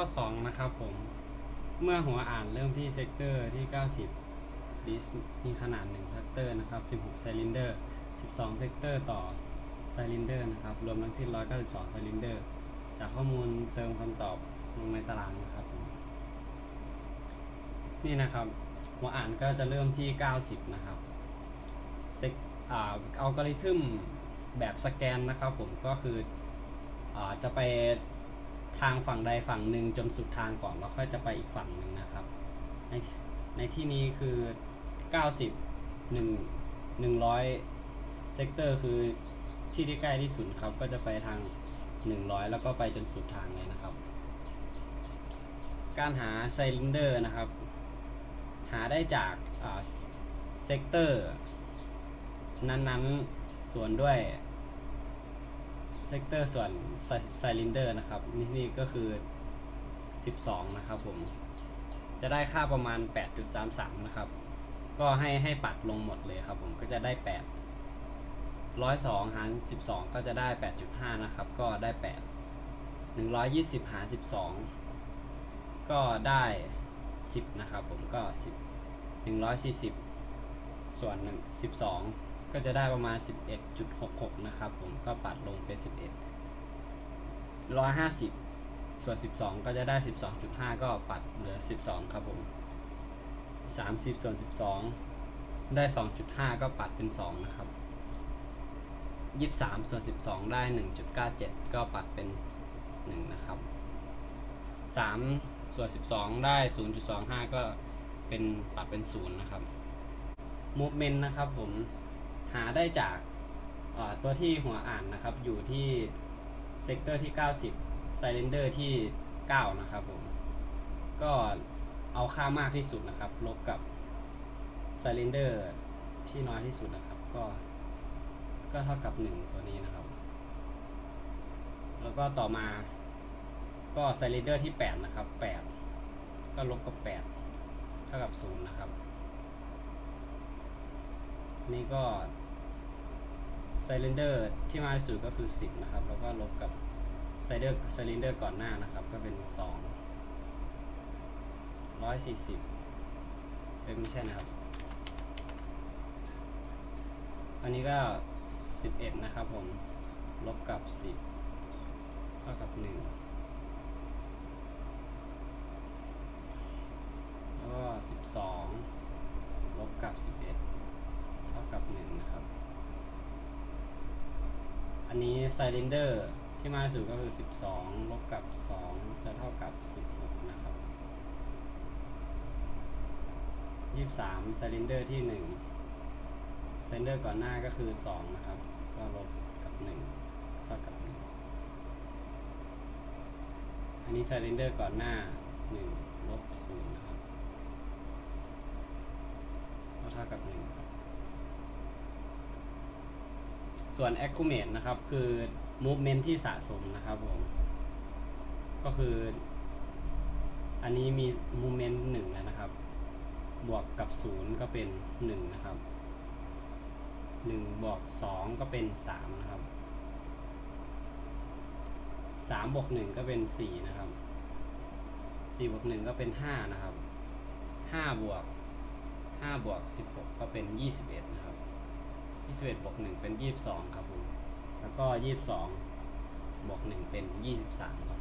ข้อ 2 นะครับผม เมื่อหัวอ่านเริ่มที่เซกเตอร์ที่ 90 ดิสมีขนาด1เซกเตอร์นะครับ 16ไซลินเดอร์ 12 เซกเตอร์ต่อไซลินเดอร์นะครับ รวมทั้งสิ้น 192 ไซลินเดอร์ จากข้อมูลเติมคำตอบลงในตารางนะครับ นี่นะครับ หัวอ่านก็จะเริ่มที่ 90 นะครับเซกอ่าอัลกอริทึมแบบสแกนนะครับผมก็คืออจะไป ทางฝั่งใดฝั่งหนึ่งจนสุดทางก่อนแล้วค่อยจะไปอีกฝั่งหนึ่งนะครับ ในในที่นี้คือ 90 1 100เซกเตอร์คือที่ที่ใกล้ที่สุดครับ ก็จะไปทาง 100 แล้วก็ไปจนสุดทางเลยนะครับ การหาไซลินเดอร์นะครับ หาได้จากเซกเตอร์นั้นๆส่วนด้วย เซกเตอร์ส่วนไซลินเดอร์นะครับนี่นี่ก็คือ 12 นะครับผม จะได้ค่าประมาณ 8.33 นะครับ ก็ให้ให้ปัดลงหมดเลยครับผมก็จะได้ 8 102หาร12 ก็จะได้ 8.5 นะครับ ก็ได้ 8 120หาร12 ก็ได้ 10 นะครับผมก็ 10 140 ส่วน 1 12 ก็จะได้ประมาณ 11.66 นะครับผมก็ปัดลงเป็น 11 150 ส่วน 12 ก็จะได้ 12.5 ก็ปัดเหลือ 12 ครับผม 30 ส่วน 12 ได้ 2.5 ก็ปัดเป็น 2 นะครับ 23 ส่วน 12 ได้ 1.97 ก็ปัดเป็น 1 นะครับ 3 ส่วน 12 ได้ 0.25 ก็เป็นปัดเป็น 0 นะครับ movement นะครับผม ได้จากตัวที่หัวอ่านนะครับ อยู่ที่เซกเตอร์ที่ 90 cylinder ที่ 9 นะครับผม ก็เอาค่ามากที่สุดนะครับ ลบกับ cylinder ที่น้อยที่สุดนะครับ ก็ ก็เท่ากับ 1 ตัวนี้นะครับ แล้วก็ต่อมา ก็ cylinder ที่ 8 นะครับ 8 ก็ลบกับ 8 เท่ากับ 0 นะครับ นี่ก็ ไซเลนเดอร์ที่มากที่สุดก็คือ 10 นะครับ แล้วก็ลบกับไซเดอร์ไซเลนเดอร์ก่อนหน้านะครับ ก็เป็น 2 140เอ้ยไม่ใช่นะครับ อันนี้ก็ 11 นะครับผม ลบกับ 10 เท่ากับ 1 แล้วก็ 12 ลบกับ 11 เท่ากับ 1 นะครับ อันนี้ไซลินเดอร์ที่มากสุดก็คือ 12 ลบกับ 2 จะเท่ากับ 16 นะครับ 23ไซลินเดอร์ที่ 1 ไซลินเดอร์ก่อนหน้าก็คือ 2 นะครับ ก็ลบกับ 1 เท่ากับ 1 อันนี้ไซลินเดอร์ก่อนหน้า 1 ลบ0นะครับก็เท่ากับ 1 ครับ ส่วน accumulate นะครับ คือ movement ที่สะสมนะครับผม ก็คือ อันนี้มี movement 1แล้วนะครับ บวกกับ0ก็เป็น1นะครับ1บวก2ก็เป็น3นะครับ3บวก1ก็เป็น4นะครับ4บวก1ก็เป็น5นะครับ5บวก5บวก16ก็เป็น21นะครับ 21บวก1เป็น22ครับผม แล้วก็22บวก1เป็น23